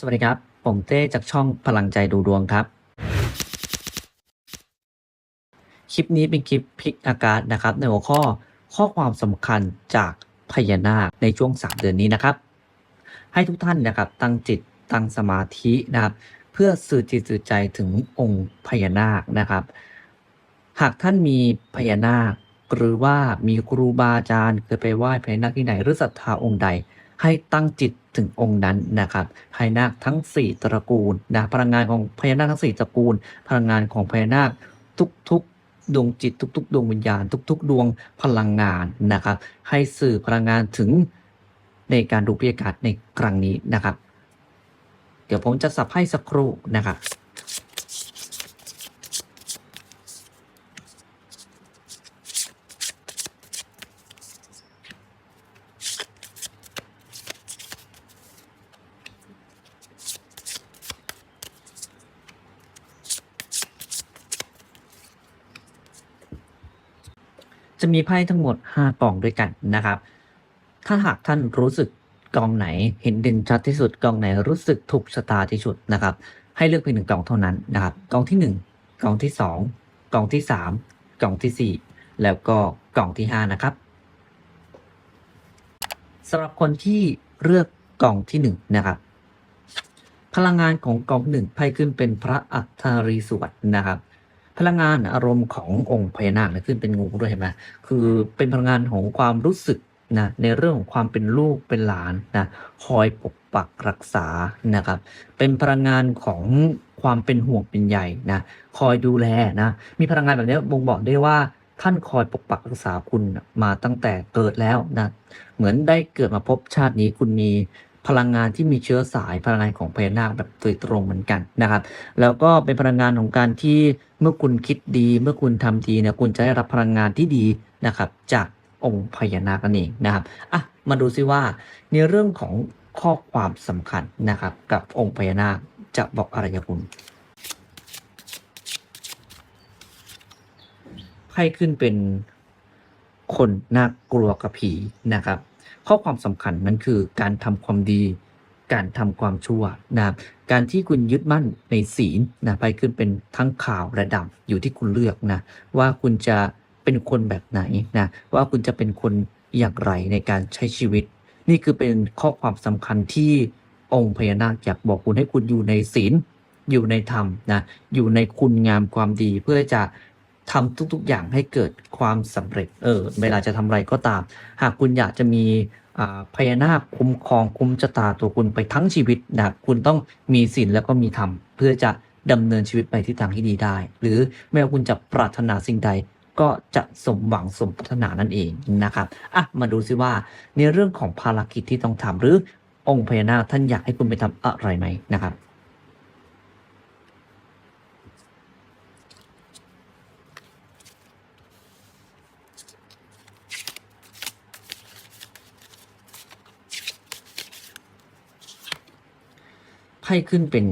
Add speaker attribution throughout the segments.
Speaker 1: สวัสดีครับ ผมเต้จากช่องพลังใจดูดวงครับ คลิปนี้เป็นคลิปพลิกอากาศนะครับ ในหัวข้อข้อความสำคัญจากพญานาคในช่วง 3 เดือนนี้นะครับ ให้ทุกท่านนะครับตั้งจิตตั้งสมาธินะครับ เพื่อสื่อจิตสื่อใจถึงองค์พญานาคนะครับ หากท่านมีพญานาค หรือว่ามีครูบาอาจารย์เคยไปไหว้พญานาคที่ไหนหรือศรัทธาองค์ใด ให้ตั้งจิต ถึงองค์นั้นนะครับพญานาคทั้ง 4 ตระกูลนะพลังงานของพญานาคทั้ง 4 ตระกูล พลังงานของพญานาคทุกๆดวงจิตทุก ๆ ดวงวิญญาณทุก ๆ ดวงพลังงานนะครับ ให้สื่อพลังงานถึงในการดูพิยากาศในครั้งนี้นะครับ เดี๋ยวผมจะสับให้สักครู่นะครับ มีไพ่ทั้งหมด 5กล่องด้วยกันนะครับ ถ้าหากท่านรู้สึกกองไหนเห็นเด่นชัดที่สุดกองไหนรู้สึกถูกชะตาที่สุดนะครับ ให้เลือกเพียงหนึ่งกล่องเท่านั้นนะครับกล่องที่ 1กล่องที่ 2กล่องที่ 3กล่องทีสี่ 4 แล้วก็กล่องที่ 5 นะครับสำหรับคนที่เลือกกล่องที่ 1 นะครับ พลังงานของกองหนึ่งไพ่ขึ้นเป็นพระอัฏฐรีสวดนะครับ พลังงานอารมณ์ขององค์พญานาคเนี่ยขึ้นเป็นงูด้วยเห็นไหมคือเป็นพลังงานของความรู้สึกนะในเรื่องของความเป็นลูกเป็นหลานนะคอยปกปักรักษานะครับ เป็นพลังงานของความเป็นห่วงเป็นใยนะคอยดูแลนะมีพลังงานแบบนี้บ่งบอกได้ว่าท่านคอยปกปักรักษาคุณมาตั้งแต่เกิดแล้วนะเหมือนได้เกิดมาพบชาตินี้คุณมี พลังงานที่มีเชื้อสายพลังงานของพญานาคแบบโดยตรงเหมือนกันนะครับ แล้วก็เป็นพลังงานของการที่เมื่อคุณคิดดี เมื่อคุณทำดีเนี่ยคุณจะได้รับพลังงานที่ดีนะครับ จากองค์พญานาคนั่นเองนะครับอะมาดูซิว่าในเรื่องของข้อความสำคัญนะครับ กับองค์พญานาคจะบอกอะไรกับคุณไพ่ขึ้นเป็นคนน่ากลัวกับผีนะครับ ข้อความสำคัญนั้นคือการทำความดี การทำความชั่วนะครับการที่คุณยึดมั่นในศีลนะไปขึ้นเป็นทั้งขาวและดำอยู่ที่คุณเลือกนะว่าคุณจะเป็นคนแบบไหนนะว่าคุณจะเป็นคนอย่างไรในการใช้ชีวิต นี่คือเป็นข้อความสำคัญที่องค์พญานาคอยากบอกคุณให้คุณอยู่ในศีลอยู่ในธรรมนะอยู่ในคุณงามความดีเพื่อจะ ทำทุก ๆ อย่างให้เกิดความสำเร็จ เออ เวลาจะทำอะไรก็ตาม หากคุณอยากจะมีอ่าพญานาคคุ้มครองคุ้มชะตาตัวคุณไปทั้งชีวิตนะคุณต้องมีศีลแล้วก็มีธรรมเพื่อจะดำเนินชีวิตไปที่ทางที่ดีได้ หรือไม่ว่าคุณจะปรารถนาสิ่งใดก็จะสมหวังสมปรารถนานั่นเองนะครับอะมาดูซิว่าในเรื่องของภารกิจที่ต้องทำหรือองค์พญานาคท่านอยากให้คุณไปทำอะไรไหมนะครับ พ่ขึ้นเป็น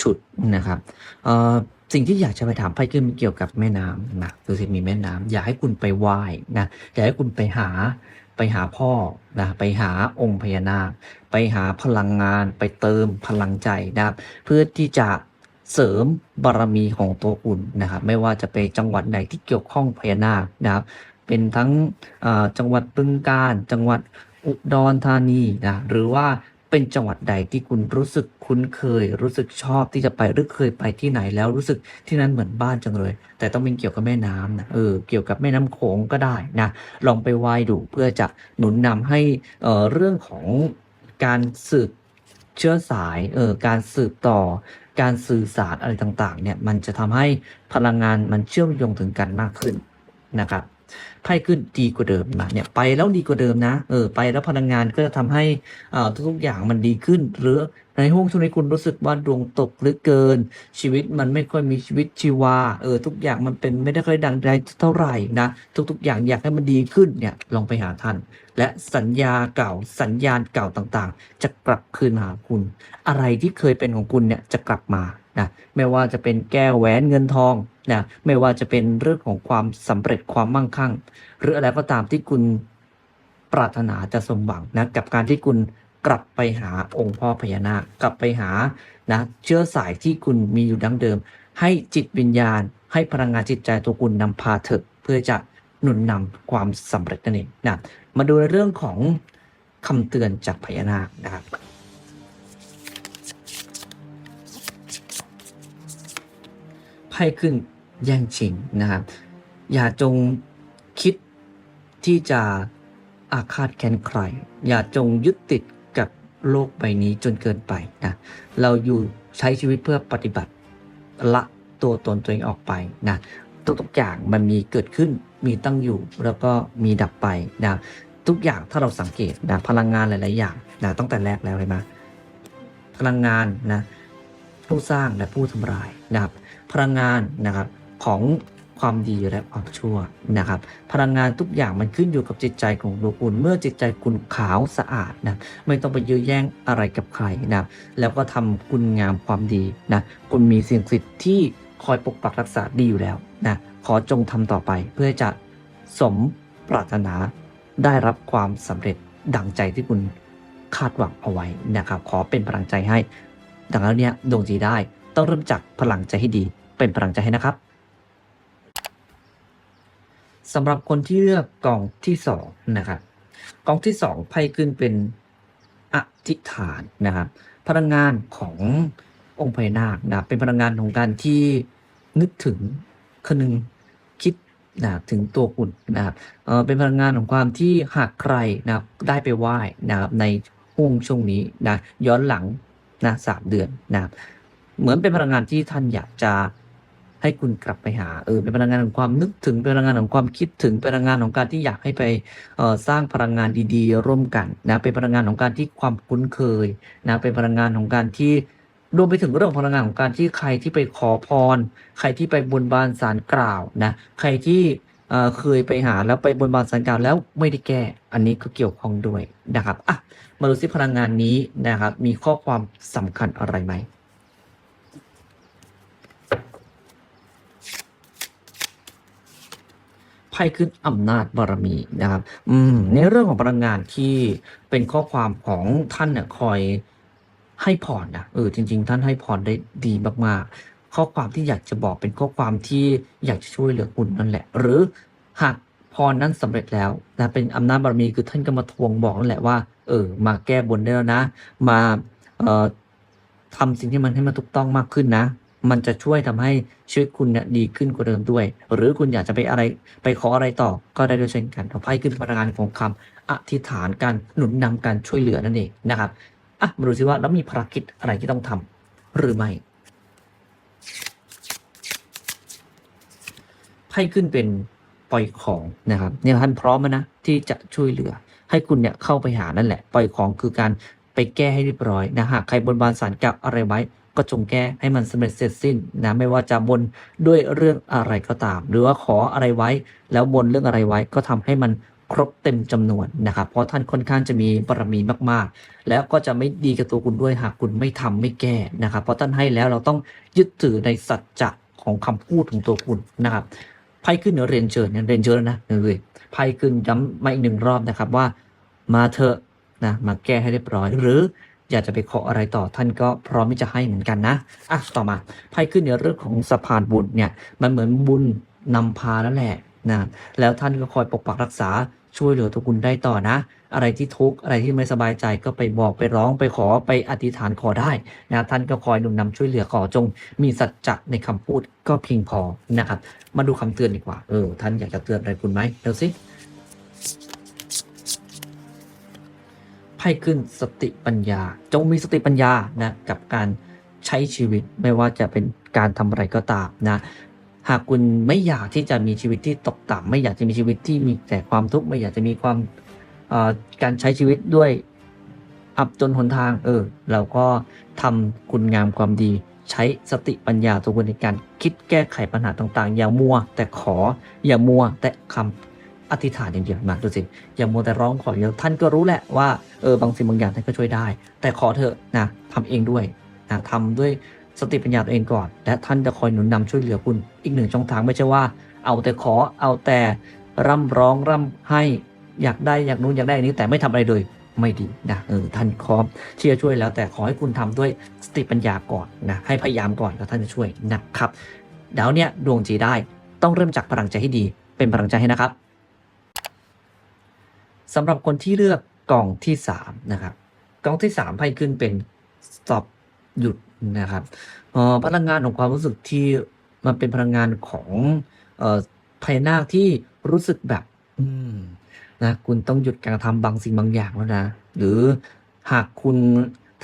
Speaker 1: ฉุดนะครับเอ่อสิ่งที่อยากจะไปถามไพ่ขึ้นเกี่ยวกับแม่น้ำนะคือสิมีแม่น้ำอยากให้คุณไปไหว้นะอยากให้คุณไปหาไปหาพ่อนะไปหาองค์พญานาค ไปหาพลังงาน ไปเติมพลังใจนะครับ เพื่อที่จะเสริมบารมีของตัวคุณนะครับ ไม่ว่าจะไปจังหวัดใดที่เกี่ยวข้องพญานาคนะครับ เป็นทั้งจังหวัดบึงกาฬจังหวัดอุดรธานีนะหรือว่า เป็นจังหวัดใดที่คุณรู้สึกคุ้นเคย รู้สึกชอบที่จะไปหรือเคยไปที่ไหนแล้วรู้สึกที่นั้นเหมือนบ้านจังเลย แต่ต้องเป็นเกี่ยวกับแม่น้ำนะเออเกี่ยวกับแม่น้ำโขงก็ได้นะลองไปไหว้ดูเพื่อจะหนุนนำให้เอ่อเรื่องของการสืบเชื้อสายเออการสืบต่อการสื่อสารอะไรต่างๆเนี่ยมันจะทำให้พลังงานมันเชื่อมโยงถึงกันมากขึ้นนะครับ ไพ่ขึ้นดีกว่าเดิมนะเนี่ยไปแล้วดีกว่าเดิมนะเออไปแล้วพลังงานก็จะทำให้อ่าทุกๆอย่างมันดีขึ้น หรือในห้วงช่วงนี้คุณรู้สึกว่าดวงตกหรือเกิน ชีวิตมันไม่ค่อยมีชีวิตชีวาเออทุกอย่างมันเป็นไม่ได้ค่อยดังใจเท่าไหร่นะทุก ๆ อย่างอยากให้มันดีขึ้นเนี่ยลองไปหาท่าน และสัญญาเก่าสัญญาณเก่าต่างๆ จะกลับคืนหาคุณ อะไรที่เคยเป็นของคุณเนี่ยจะกลับมา นะไม่ว่าจะเป็นแก้วแหวนเงินทองนะไม่ว่าจะเป็นเรื่องของความสำเร็จความมั่งคั่ง หรืออะไรก็ตามที่คุณปรารถนาจะสมหวังนะกับการที่คุณกลับไปหาองค์พ่อพญานาคกลับไปหานะเชื้อสายที่คุณมีอยู่ดั้งเดิม ให้จิตวิญญาณ ให้พลังงานจิตใจตัวคุณนำพาเถอะเพื่อจะหนุนนำความสำเร็จนั่นเองนะมาดูในเรื่องของคำเตือนจากพญานาคนะครับ ไพ่ขึ้นแย่งชิงนะครับ อย่าจงคิดที่จะอาฆาตแค้นใคร อย่าจงยึดติดกับโลกใบนี้จนเกินไปนะเราอยู่ใช้ชีวิตเพื่อปฏิบัติละตัวตนตัวเองออกไปนะทุกๆอย่างมันมีเกิดขึ้นมีตั้งอยู่แล้วก็มีดับไปนะทุกอย่างถ้าเราสังเกตนะพลังงานหลาย ๆ อย่างนะตั้งแต่แรกแล้วเลยมาพลังงานนะ ผู้สร้างและผู้ทำลายนะครับ พลังงานนะครับของความดีและความชั่วนะครับ พลังงานทุกอย่างมันขึ้นอยู่กับจิตใจของตัวคุณ เมื่อจิตใจคุณขาวสะอาดนะไม่ต้องไปยื้อแย่งอะไรกับใครนะแล้วก็ทำคุณงามความดีนะคุณมีสิ่งศักดิ์สิทธิ์ที่คอยปกปักรักษาดีอยู่แล้วนะขอจงทำต่อไปเพื่อจะสมปรารถนาได้รับความสำเร็จดังใจที่คุณคาดหวังเอาไว้นะครับ ขอเป็นพลังใจให้ ดังนั้นเนี่ยดวงจีได้ต้องเริ่มจากพลังใจให้ดี เป็นพลังใจให้นะครับสำหรับคนที่เลือกกองที่สองนะครับกองที่สองไพ่ขึ้นเป็นอธิษฐานนะครับ พลังงานขององค์พญานาคนะเป็นพลังงานของการที่นึกถึงคนึงคิดนะถึงตัวคุณนะครับเเป็นพลังงานของความที่หากใครนะครับได้ไปไหว้นะครับในห่วงช่วงนี้นะย้อนหลัง นะสามเดือนนะเหมือนเป็นพลังงานที่ท่านอยากจะให้คุณกลับไปหาเออเป็นพลังงานของความนึกถึงเป็นพลังงานของความคิดถึงเป็นพลังงานของการที่อยากให้ไปเออสร้างพลังงานดีๆ ร่วมกันนะเป็นพลังงานของการที่ความคุ้นเคยนะเป็นพลังงานของการที่รวมไปถึงเรื่องของพลังงานของการที่ใครที่ไปขอพร ใครที่ไปบนบานสารกล่าวนะใครที่ เคยไปหาแล้วไปบนบานสารกล่าวแล้วไม่ได้แก้ อันนี้ก็เกี่ยวข้องด้วยนะครับอะมาดูซิพลังงานนี้นะครับ มีข้อความสำคัญอะไรไหมไพ่ขึ้นอำนาจบารมีนะครับ อืมในเรื่องของพลังงานที่เป็นข้อความของท่านเนี่ยคอยให้พรนะเออจริง ๆ ท่านให้พรได้ดีมากๆ ข้อความที่อยากจะบอกเป็นข้อความที่อยากจะช่วยเหลือคุณนั่นแหละ หรือหากพรนั้นสำเร็จแล้วนะเป็นอำนาจบารมีคือท่านก็มาทวงบอกนั่นแหละว่าเออมาแก้บนได้แล้วนะ มาเอ่อทำสิ่งที่มันให้มันถูกต้องมากขึ้นนะ มันจะช่วยทำให้ชีวิตคุณเนี่ยดีขึ้นกว่าเดิมด้วย หรือคุณอยากจะไปอะไรไปขออะไรต่อก็ได้ด้วยเช่นกันเอาไพ่ขึ้นพลังงานของคำอธิษฐานการหนุนนำการช่วยเหลือนั่นเองนะครับอะมาดูซิว่าแล้วมีภารกิจอะไรที่ต้องทำหรือไม่ ไพ่ขึ้นเป็นปล่อยของนะครับเนี่ยท่านพร้อมนะที่จะช่วยเหลือ ให้คุณเนี่ยเข้าไปหานั่นแหละ ปล่อยของคือการไปแก้ให้เรียบร้อยนะหากใครบนบานสารกลับอะไรไว้ ก็จงแก้ให้มันสำเร็จเสร็จสิ้นนะไม่ว่าจะบนด้วยเรื่องอะไรก็ตาม หรือว่าขออะไรไว้ แล้วบนเรื่องอะไรไว้ก็ทำให้มันครบเต็มจำนวนนะครับ เพราะท่านค่อนข้างจะมีบารมีมากๆ แล้วก็จะไม่ดีกับตัวคุณด้วยหากคุณไม่ทำไม่แก้นะครับ เพราะท่านให้แล้วเราต้องยึดถือในสัจจะของคำพูดของตัวคุณนะครับ ไพ่ขึ้นเหนือเรียนเชิญเนี่ยเรียนเชิญแล้วนะเลยไพ่ขึ้นย้ำมาอีกหนึ่งรอบนะครับว่ามาเถอะนะมาแก้ให้เรียบร้อย หรืออยากจะไปขออะไรต่อท่านก็พร้อมที่จะให้เหมือนกันนะอะต่อมาไพ่ขึ้นในเรื่องของสะพานบุญเนี่ยมันเหมือนบุญนำพาแล้วแหละนะแล้วท่านก็คอยปกปักรักษาช่วยเหลือตัวคุณได้ต่อนะ อะไรที่ทุกข์อะไรที่ไม่สบายใจก็ไปบอกไปร้องไปขอไปอธิษฐานขอได้นะท่านก็คอยหนุนนำช่วยเหลือขอจง มีสัจจะในคำพูดก็เพียงพอนะครับ มาดูคำเตือนดีกว่าเออท่านอยากจะเตือนอะไรคุณไหมเดี๋ยวสิไพ่ขึ้นสติปัญญา จงมีสติปัญญานะกับการใช้ชีวิตไม่ว่าจะเป็นการทำอะไรก็ตามนะ หากคุณไม่อยากที่จะมีชีวิตที่ตกต่ำไม่อยากจะมีชีวิตที่มีแต่ความทุกข์ไม่อยากจะมีความการใช้ชีวิตด้วยอับจนหนทางเออเราก็ทำคุณงามความดี ใช้สติปัญญาตัวคุณในการคิดแก้ไขปัญหาต่างๆ อย่ามัว แต่ขออย่ามัว แต่คำอธิษฐานอย่างเดียวมาดูสิอย่ามัวแต่ร้องขออย่างเดียวท่านก็รู้แหละว่าเออบางสิ่งบางอย่างท่านก็ช่วยได้ แต่ขอเถอะนะทำเองด้วยนะทำด้วย สติปัญญาตัวเองก่อน และท่านจะคอยหนุนนำช่วยเหลือคุณ อีกหนึ่งช่องทางไม่ใช่ว่า เอาแต่ขอเอาแต่ร่ำร้องร่ำให้อยากได้อยากนู้นอยากได้อันนี้แต่ไม่ทำอะไรเลยไม่ดีนะเออท่านพร้อมที่จะช่วยแล้วแต่ขอให้คุณทำด้วยสติปัญญาก่อนนะให้พยายามก่อนแล้วท่านจะช่วยนะครับดาวเนี่ยดวงจีได้ต้องเริ่มจากพลังใจให้ดี เป็นพลังใจให้นะครับสำหรับคนที่เลือกกล่องที่สามนะครับกล่องที่สามไพ่ขึ้นเป็น stop หยุดนะครับออพลังงานของความรู้สึกที่มันเป็นพลังงานของเอ่อพญานาคที่รู้สึกแบบ อืมนะคุณต้องหยุดการทำบางสิ่งบางอย่างแล้วนะ หรือหากคุณ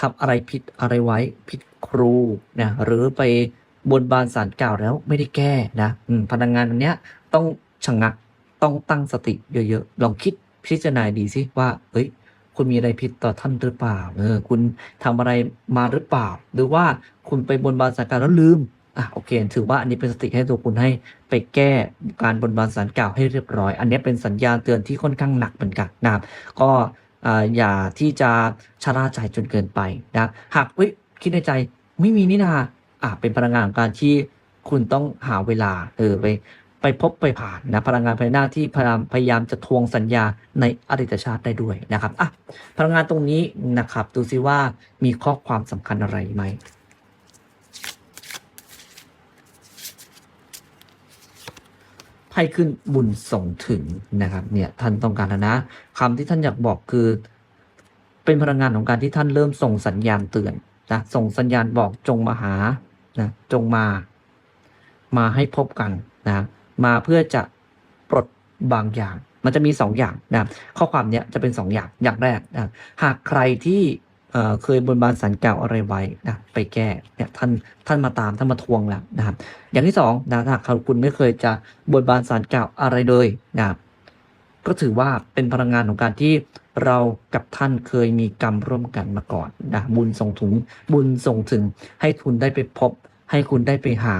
Speaker 1: ทำอะไรผิดอะไรไว้ผิดครูนะหรือไปบนบานสารกล่าวแล้วไม่ได้แก้นะพลังงานอันเนี้ยต้องชะงักต้องตั้งสติเยอะๆ ลองคิดพิจารณาดีสิว่า เอ้ย คุณมีอะไรผิดต่อท่านหรือเปล่า เออ คุณทำอะไรมาหรือเปล่า หรือว่าคุณไปบนบานสารกล่าวแล้วลืม อะ โอเค ถือว่าอันนี้เป็นสติให้ตัวคุณให้ไปแก้การบนบานสารกล่าวให้เรียบร้อย อันนี้เป็นสัญญาณเตือนที่ค่อนข้างหนักเหมือนกันนะครับ ก็อ่าอย่าที่จะชะล่าใจจนเกินไปนะหากเฮ้ยคิดในใจไม่มีนี่นาอะเป็นพลังงานของการที่คุณต้องหาเวลาเออไป ไปพบไปผ่านนะพลังงานภายหน้าที่พยายามพยายามจะทวงสัญญาในอดีตชาติได้ด้วยนะครับอะพลังงานตรงนี้นะครับดูซิว่ามีข้อความสำคัญอะไรไหมไพ่ขึ้นบุญส่งถึงนะครับเนี่ยท่านต้องการนะคำที่ท่านอยากบอกคือ เป็นพลังงานของการที่ท่านเริ่มส่งสัญญาณเตือนนะส่งสัญญาณบอกจงมาหานะจงมา มาให้พบกันนะ มาเพื่อจะปลดบางอย่าง มันจะมีสองอย่างนะข้อความเนี้ยจะเป็นสองอย่างอย่างแรกนะหากใครที่เเคยบนบานสันกล่าวอะไรไว้นะไปแก้เนี่ยท่านท่านมาตามท่านมาทวงแล้วนะครับอย่างที่สองนะหากคุณไม่เคยจะบนบานสันกล่าวอะไรเลยนะก็ถือว่าเป็นพลังงานของการที่เรากับท่านเคยมีกรรมร่วมกันมาก่อนนะบุญส่งถึงบุญส่งถึงให้คุณได้ไปพบ ให้คุณได้ไปหา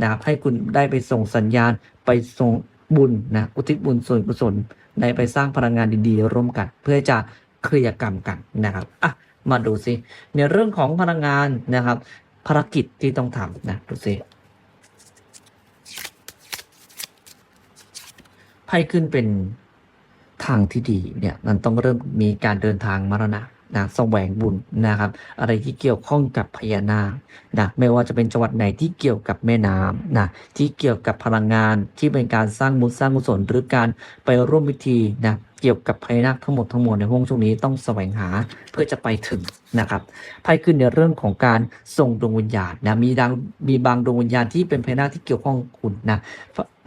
Speaker 1: นะครับให้คุณได้ไปส่งสัญญาณไปส่งบุญนะอุทิศบุญส่วนกุศลได้ไปสร้างพลังงานดีๆ ร่วมกัน เพื่อจะเคลียร์กรรมกันนะครับอะมาดูสิในเรื่องของพลังงานนะครับ ภารกิจที่ต้องทำนะดูสิไพ่ขึ้นเป็นทางที่ดีเนี่ยมันต้องเริ่มมีการเดินทางมรณะ นะแสวงบุญนะครับ อะไรที่เกี่ยวข้องกับพญานาคนะไม่ว่าจะเป็นจังหวัดไหนที่เกี่ยวกับแม่น้ำนะที่เกี่ยวกับพลังงานที่เป็นการสร้างมุลสร้างกุศลหรือการไปร่วมพิธีนะเกี่ยวกับพญานาคทั้งหมดทั้งมวลในห้วงช่วงนี้ต้องแสวงหาเพื่อจะไปถึงนะครับไพ่ขึ้นในเรื่องของการส่งดวงวิญญาณนะมีดังมีบางดวงวิญญาณที่เป็นพญานาคที่เกี่ยวข้องคุณนะ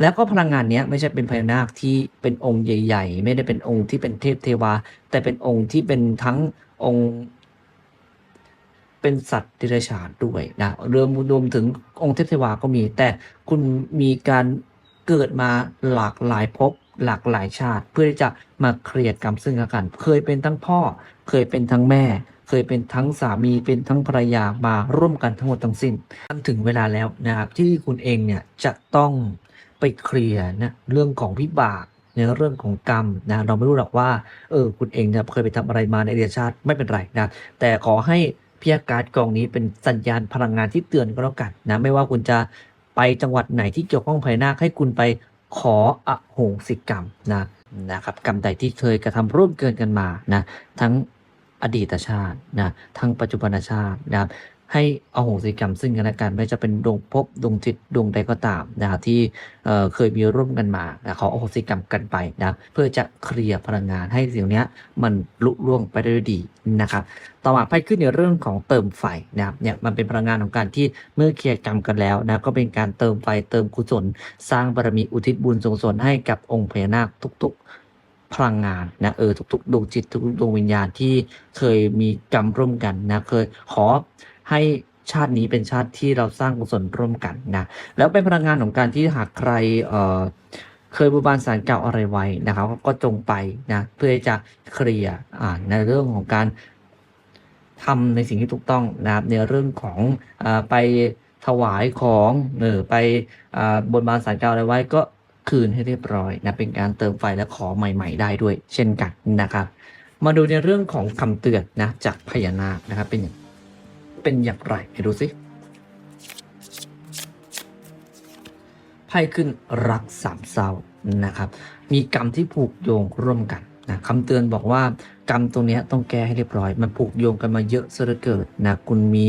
Speaker 1: แล้วก็พลังงานนี้ไม่ใช่เป็นพญานาคที่เป็นองค์ใหญ่ ๆ ไม่ได้เป็นองค์ที่เป็นเทพเทวา แต่เป็นองค์ที่เป็นทั้ง องค์เป็นสัตว์ดิเรกชานด้วยนะเรวมรวมถึงองค์เทพเทวาก็มี แต่คุณมีการเกิดมาหลากหลายภพหลากหลายชาติ เพื่อที่จะมาเคลียร์กรรมซึ่งกัน เคยเป็นทั้งพ่อ เคยเป็นทั้งแม่ เคยเป็นทั้งสามีเป็นทั้งภรรยามาร่วมกันทั้งหมดทั้งสิ้นมันถึงเวลาแล้วนะครับที่คุณเองเนี่ยจะต้องไปเคลียร์นะเรื่องของพิบาก ในเรื่องของกรรมนะเราไม่รู้หรอกว่าเออคุณเองเนี่ยเคยไปทำอะไรมาในอดีตชาติไม่เป็นไรนะแต่ขอให้พิยาการ์ดกองนี้เป็นสัญญาณพลังงานที่เตือนก็แล้วกันนะไม่ว่าคุณจะไปจังหวัดไหนที่เกี่ยวข้องภายน้าให้คุณไปขออโหสิกรรมนะนะครับกรรมใดที่เคยกระทำร่วมเกินกันมานะทั้งอดีตชาตินะทั้งปัจจุบันชาตินะครับ ให้อโหสิกรรมซึ่งกันและกันไม่ว่าจะเป็นดวงภพดวงจิตดวงใดก็ตามนะครับที่เเคยมีร่วมกันมานะขออโหสิกรรมกันไปนะเพื่อจะเคลียร์พลังงานให้สิ่งนี้มันลุล่วงไปได้ด้วยดีนะครับต่อมาไพ่ขึ้นในเรื่องของเติมไฟนะครับเนี่ยมันเป็นพลังงานของการที่เมื่อเคลียร์กรรมกันแล้วนะก็เป็นการเติมไฟเติมกุศล สร้างบารมีอุทิศบุญส่งสนให้กับองค์พญานาคทุกๆพลังงานนะเออทุกๆดวงจิตทุกๆดวงวิญญาณที่เคยมีกรรมร่วมกันนะเคยขอ ให้ชาตินี้เป็นชาติที่เราสร้างกุศลร่วมกันนะแล้วเป็นพลังงานของการที่หากใครเเคยบูบานสารเก่าอะไรไว้นะครับ ก็จงไปนะเพื่อจะเคลียร์ในเรื่องของการทำในสิ่งที่ถูกต้องนะครับในเรื่องของอไปถวายของเออไปอบนบานสารเก่าอะไรไว้ก็คืนให้เรียบร้อยนะเป็นการเติมไฟและขอใหม่ ๆ ได้ด้วย เช่นกันนะครับ มาดูในเรื่องของคำเตือนนะจากพญานาคนะครับเป็นอย่าง เป็นอย่างไรไปดูสิไพ่ขึ้นรักสามเศร้านะครับ มีกรรมที่ผูกโยงร่วมกันนะคำเตือนบอกว่ากรรมตรงนี้ต้องแก้ให้เรียบร้อย มันผูกโยงกันมาเยอะเสียเหลือเกินนะคุณมี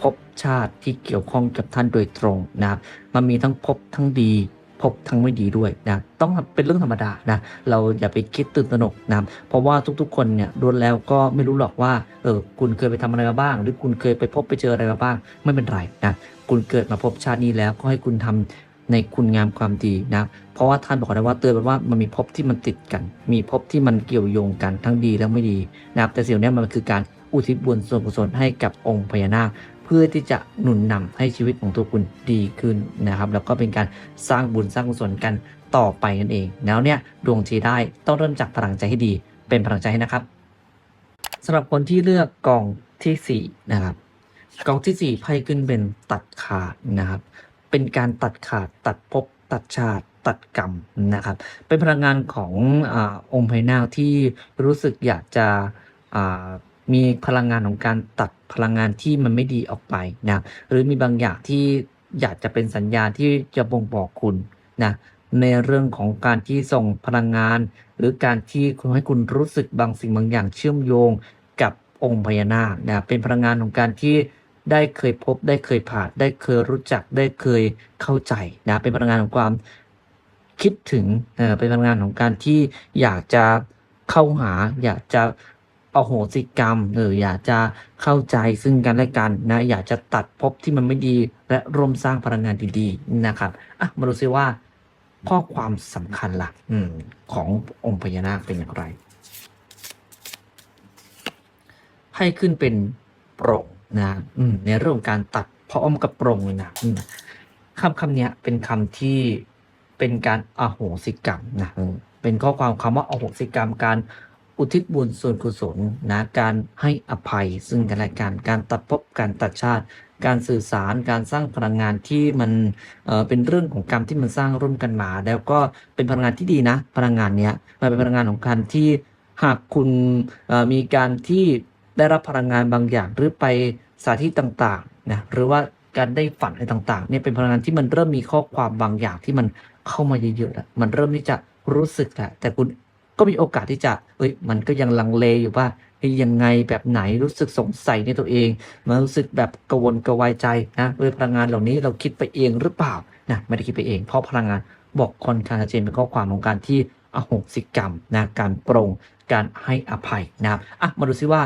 Speaker 1: ภพชาติที่เกี่ยวข้องกับท่านโดยตรงนะครับมันมีทั้งภพทั้งดี ภพทั้งไม่ดีด้วยนะต้องเป็นเรื่องธรรมดานะเราอย่าไปคิดตื่นตระหนกนะเพราะว่าทุกๆ คนเนี่ยล้วนแล้วก็ไม่รู้หรอกว่าเออคุณเคยไปทำอะไรมาบ้าง หรือคุณเคยไปพบไปเจออะไรมาบ้าง ไม่เป็นไรนะคุณเกิดมาพบชาตินี้แล้วก็ให้คุณทำในคุณงามความดีนะ เพราะว่าท่านบอกไว้ว่าเตือนไว้ว่ามันมีภพที่มันติดกัน มีภพที่มันเกี่ยวโยงกันทั้งดีและไม่ดีนะแต่สิ่งนี้มันคือการอุทิศบุญส่วนกุศลให้กับองค์พญานาค พื่อที่จะหนุนนำให้ชีวิตของตัวคุณดีขึ้นนะครับ แล้วก็เป็นการสร้างบุญสร้างกุศลกันต่อไปนั่นเอง แล้วเนี่ยดวงทีได้ต้องเริ่มจากพลังใจให้ดี เป็นพลังใจให้นะครับสำหรับคนที่เลือกกองที่สี่นะครับกองที่สี่ไพ่ขึ้นเป็นตัดขาดนะครับ เป็นการตัดขาดตัดภพตัดชาติตัดกรรมนะครับ เป็นพลังงานของอองค์พญานาคที่รู้สึกอยากจะ มีพลังงานของการตัดพลังงานที่มันไม่ดีออกไปนะหรือมีบางอย่างที่อยากจะเป็นสัญญาณที่จะบ่งบอกคุณนะในเรื่องของการที่ส่งพลังงาน หรือการที่คุณให้คุณรู้สึกบางสิ่งบางอย่างเชื่อมโยงกับองค์พญานาคนะเป็นพลังงานของการที่ได้เคยพบได้เคยผ่านได้เคยรู้จักได้เคยเข้าใจนะเป็นพลังงานของความคิดถึงเออเป็นพลังงานของการที่อยากจะเข้าหา อยากจะ อาโหสิกรรมเอออยากจะเข้าใจซึ่งกันและกันนะอยากจะตัดภพที่มันไม่ดี และร่วมสร้างพลังงานดีๆนะครับอะมาดูซิว่า ข้อความสำคัญหลักขององค์พญานาคเป็นอย่างไร ให้ขึ้นเป็นโปร่งนะในเรื่องการตัดพร้อมกับโปร่งเลยนะคำคำนี้เป็นคำที่เป็นการอโหสิกรรมนะเป็นข้อความคำว่าอโหสิกรรมการ อุทิศบุญส่วนกุศลนะการให้อภัย ซึ่งกันและกันการตัดภพการตัดชาติ การสื่อสารการสร้างพลังงานที่มันเเป็นเรื่องของกรรมที่มันสร้างร่วมกันมา แล้วก็เป็นพลังงานที่ดีนะ พลังงานเนี้ยมันเป็นพลังงานของการที่หากคุณมีการที่ได้รับพลังงานบางอย่างหรือไปสถานที่ต่างๆนะหรือว่าการได้ฝันอะไรต่างๆเนี่ยเป็นพลังงานที่มันเริ่มมีข้อความบางอย่างที่มันเข้ามาเยอะๆแล้วมันเริ่มที่จะรู้สึกแหละแต่คุณ ก็มีโอกาสที่จะเอ้ยมันก็ยังลังเลอยู่ว่าเฮ้ยยังไงแบบไหนรู้สึกสงสัยในตัวเองมันรู้สึกแบบกวนกระวายใจนะด้วยพลังงานเหล่านี้เราคิดไปเองหรือเปล่านะไม่ได้คิดไปเอง เพราะพลังงานบอกคอนข้าเจนเป็นข้อความของการที่อโหสิกรรมนะการปรงการให้อภัยนะครับอะมาดูซิว่า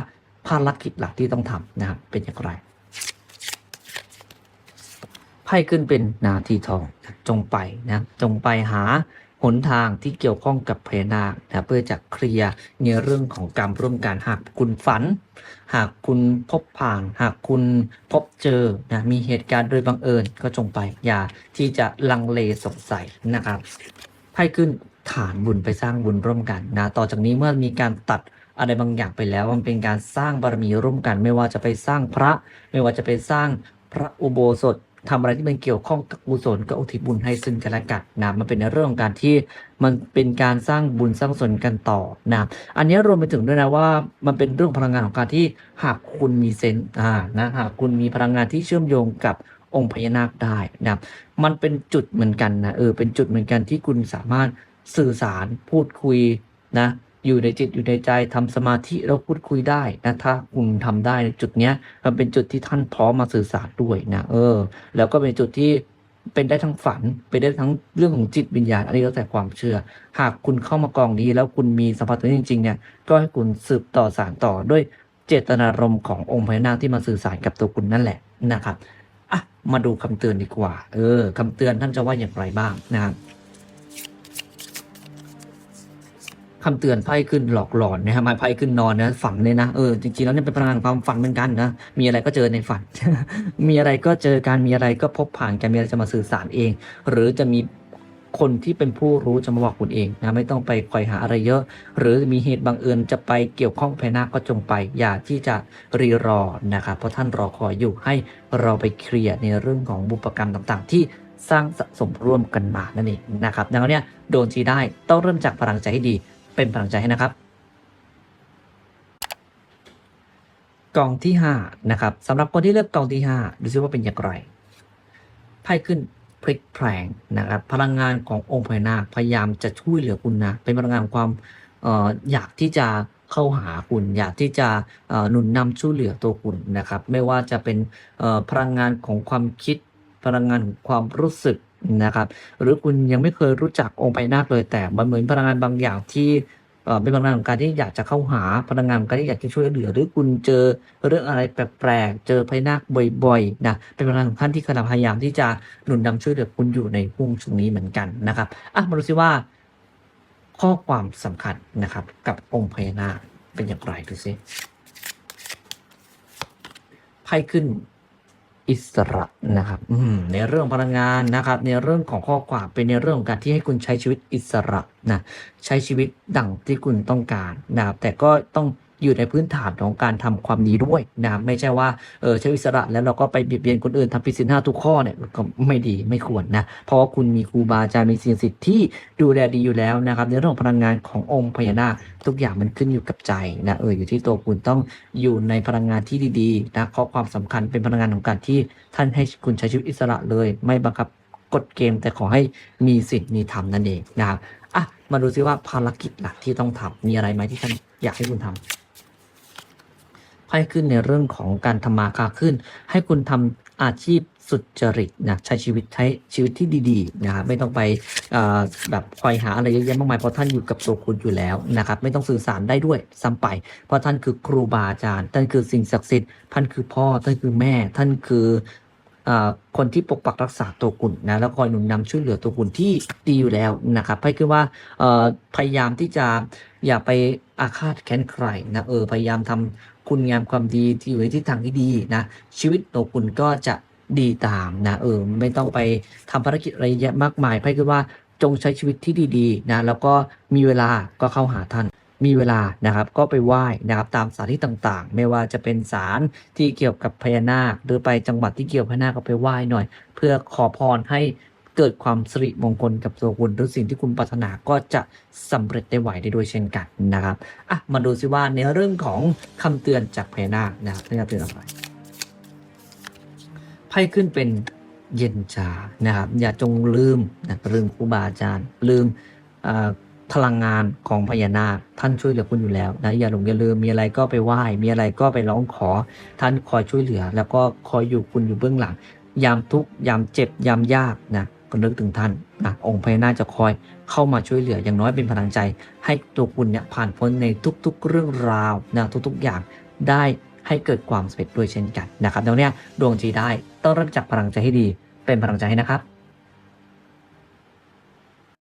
Speaker 1: ภารกิจหลักที่ต้องทำนะครับเป็นอย่างไรไพ่ขึ้นเป็นนาทีทองจงไปนะจงไปหา หนทางที่เกี่ยวข้องกับพญานาคนะเพื่อจะเคลียร์ในเรื่องของกรรมร่วมกันหากคุณฝัน หากคุณพบผ่าน หากคุณพบเจอนะมีเหตุการณ์โดยบังเอิญก็จงไป อย่าที่จะลังเลสงสัยนะครับไพ่ขึ้นฐานบุญไปสร้างบุญร่วมกันนะต่อจากนี้เมื่อมีการตัดอะไรบางอย่างไปแล้วมันเป็นการสร้างบารมีร่วมกัน ไม่ว่าจะไปสร้างพระ ไม่ว่าจะไปสร้างพระอุโบสถ ทำอะไรที่มันเกี่ยวข้องกับกุศลก็อุทิศบุญให้ซึ่งกันและกันนะมันเป็นในเรื่องของการที่มันเป็นการสร้างบุญสร้างกุศลกันต่อนะอันนี้รวมไปถึงด้วยนะว่า มันเป็นเรื่องพลังงานของการที่หากคุณมีเซนส์อ่านะหากคุณมีพลังงานที่เชื่อมโยงกับองค์พญานาคได้นะมันเป็นจุดเหมือนกันนะเออเป็นจุดเหมือนกันที่คุณสามารถสื่อสารพูดคุยนะ อยู่ในจิตอยู่ในใจทำสมาธิแล้วพูดคุยได้นะถ้าคุณทำได้ในจุดเนี้ยมันเป็นจุดที่ท่านพร้อมมาสื่อสารด้วยนะเออ แล้วก็เป็นจุดที่เป็นได้ทั้งฝันเป็นได้ทั้งเรื่องของจิตวิญญาณ อันนี้แล้วแต่ความเชื่อ หากคุณเข้ามากองนี้ แล้วคุณมีสัมผัสตรงนี้จริงๆเนี่ยก็ให้คุณสืบต่อสารต่อด้วยเจตนารมณ์ขององค์พญานาคที่มาสื่อสารกับตัวคุณนั่นแหละนะครับอะมาดูคำเตือนดีกว่า เออคำเตือนท่านจะว่าอย่างไรบ้างนะครับ คำเตือนไพ่ขึ้นหลอกหลอนนะฮะมาไพ่ขึ้นนอนนะฝันเลยนะเออจริงๆแล้วเนี่ยเป็นพลังความฝันเหมือนกันนะมีอะไรก็เจอในฝัน มีอะไรก็เจอการมีอะไรก็พบผ่านกันมีอะไรจะมาสื่อสารเอง หรือจะมีคนที่เป็นผู้รู้จะมาบอกคุณเองนะไม่ต้องไปคอยหาอะไรเยอะ หรือมีเหตุบังเอิญจะไปเกี่ยวข้องภายหน้าก็จงไป อย่าที่จะรีรอนะครับเพราะท่านรอคอยอยู่ให้เราไปเคลียร์ในเรื่องของบุปกรรมต่างๆ ที่สร้างสะสมร่วมกันมานั่นเองนะครับดังนั้นเนี่ยโดนทีได้ต้องเริ่มจากพลังใจให้ดี เป็นกำลังใจให้นะครับ กองที่ห้านะครับสำหรับคนที่เลือกกองที่ห้าดูซิว่าเป็นอย่างไรไพ่ขึ้นพลิกแพลงนะครับ พลังงานขององค์พญานาคพยายามจะช่วยเหลือคุณนะ เป็นพลังงานของความอออยากที่จะเข้าหาคุณ อยากที่จะหนุนนำช่วยเหลือตัวคุณนะครับ ไม่ว่าจะเป็นพลังงานของความคิด พลังงานของความรู้สึก นะครับ หรือคุณยังไม่เคยรู้จักองค์พญานาคเลยแต่มันเหมือนพลังงานบางอย่างที่เป็นพลังงานของการที่อยากจะเข้าหาพลังงานของการที่อยากจะช่วยเหลือ หรือคุณเจอเรื่องอะไรแปลกๆ เจอพญานาคบ่อยๆนะเป็นพลังงานของท่านที่กำลังพยายามที่จะหนุนนำช่วยเหลือคุณอยู่ในห่วงช่วงนี้เหมือนกันนะครับอะมาดูซิว่า ข้อความสำคัญนะครับ กับองค์พญานาคเป็นอย่างไรดูซิไพ่ขึ้น อิสระนะครับในเรื่องพลังงานนะครับ ในเรื่องของข้อความเป็นในเรื่องของการที่ให้คุณใช้ชีวิตอิสระนะใช้ชีวิตดั่งที่คุณต้องการนะครับแต่ก็ต้อง อยู่ในพื้นฐานของการทำความดีด้วยนะไม่ใช่ว่าเออใช้อิสระแล้วเราก็ไปเบียดเบียนคนอื่นทำผิดศีลห้าทุกข้อเนี่ยก็ไม่ดีไม่ควรนะเพราะว่าคุณมีครูบาอาจารย์มีสิ่งศักดิ์สิทธิ์ที่ดูแลดีอยู่แล้วนะครับในเรื่องของพลังงานขององค์พญานาคทุกอย่างมันขึ้นอยู่กับใจนะเอออยู่ที่ตัวคุณต้องอยู่ในพลังงานที่ดีๆนะข้อความสำคัญเป็นพลังงานของการที่ท่านให้คุณใช้ชีวิตอิสระเลย ไม่บังคับกฎเกมแต่ขอให้มีสิทธิ์มีธรรมนั่นเองนะครับอะมาดูซิว่าภารกิจหลักที่ต้องทำมีอะไรไหมที่ท่านอยากให้คุณทำ ให้ขึ้นในเรื่องของการทำมาค้าขึ้น ให้คุณทำอาชีพสุจริตนะใช้ชีวิตใช้ชีวิตที่ดีๆนะครับไม่ต้องไปแบบคอยหาอะไรเยอะแยะมากมายเพราะท่านอยู่กับตัวคุณอยู่แล้วนะครับไม่ต้องสื่อสารได้ด้วยซ้ำไป เพราะท่านคือครูบาอาจารย์ท่านคือสิ่งศักดิ์สิทธิ์ท่านคือพ่อท่านคือแม่ ท่านคืออคนที่ปกปักรักษาตัวคุณนะแล้วคอยหนุนนำช่วยเหลือตัวคุณที่ดีอยู่แล้วนะครับให้คือว่าพยายามที่จะอย่าไปอาฆาตแค้นใครนะเออพยายามทำ คุณงามความดีที่อยู่ในทิศทางที่ดีนะชีวิตตัวคุณก็จะดีตามนะเออไม่ต้องไปทำภารกิจอะไรเยอะมากมายไพ่คือว่าจงใช้ชีวิตที่ดีๆนะแล้วก็มีเวลาก็เข้าหาท่านมีเวลานะครับก็ไปไหว้นะครับตามสถานที่ต่างๆ ไม่ว่าจะเป็นศาลที่เกี่ยวกับพญานาค หรือไปจังหวัดที่เกี่ยวกับพญานาคก็ไปไหว้หน่อย เพื่อขอพรให้ เกิดความสิริมงคลกับตัวคุณหรือสิ่งที่คุณปรารถนาก็จะสำเร็จได้ไหวได้ด้วยเช่นกันนะครับอะมาดูซิว่าในเรื่องของคำเตือนจากพญานาคนะครับท่านจะเตือนอะไรไพ่ขึ้นเป็นเย็นชานะครับ อย่าจงลืมนะลืมครูบาอาจารย์ ลืมอ่อพลังงานของพญานาคท่านช่วยเหลือคุณอยู่แล้วนะอย่าหลงอย่าลืมมีอะไรก็ไปไหว้มีอะไรก็ไปร้องขอ ท่านคอยช่วยเหลือ แล้วก็คอยอยู่คุณอยู่เบื้องหลัง ยามทุกยามเจ็บยามยากนะ ก็นึกถึงท่านนะองค์พญานาคจะคอยเข้ามาช่วยเหลืออย่างน้อยเป็นพลังใจ ให้ตัวคุณเนี่ยผ่านพ้นในทุกๆเรื่องราวนะทุกๆอย่างได้ให้เกิดความสำเร็จด้วยเช่นกันนะครับดังนี้ดวงจีได้ต้องเริ่มจากพลังใจให้ดี เป็นพลังใจให้นะครับ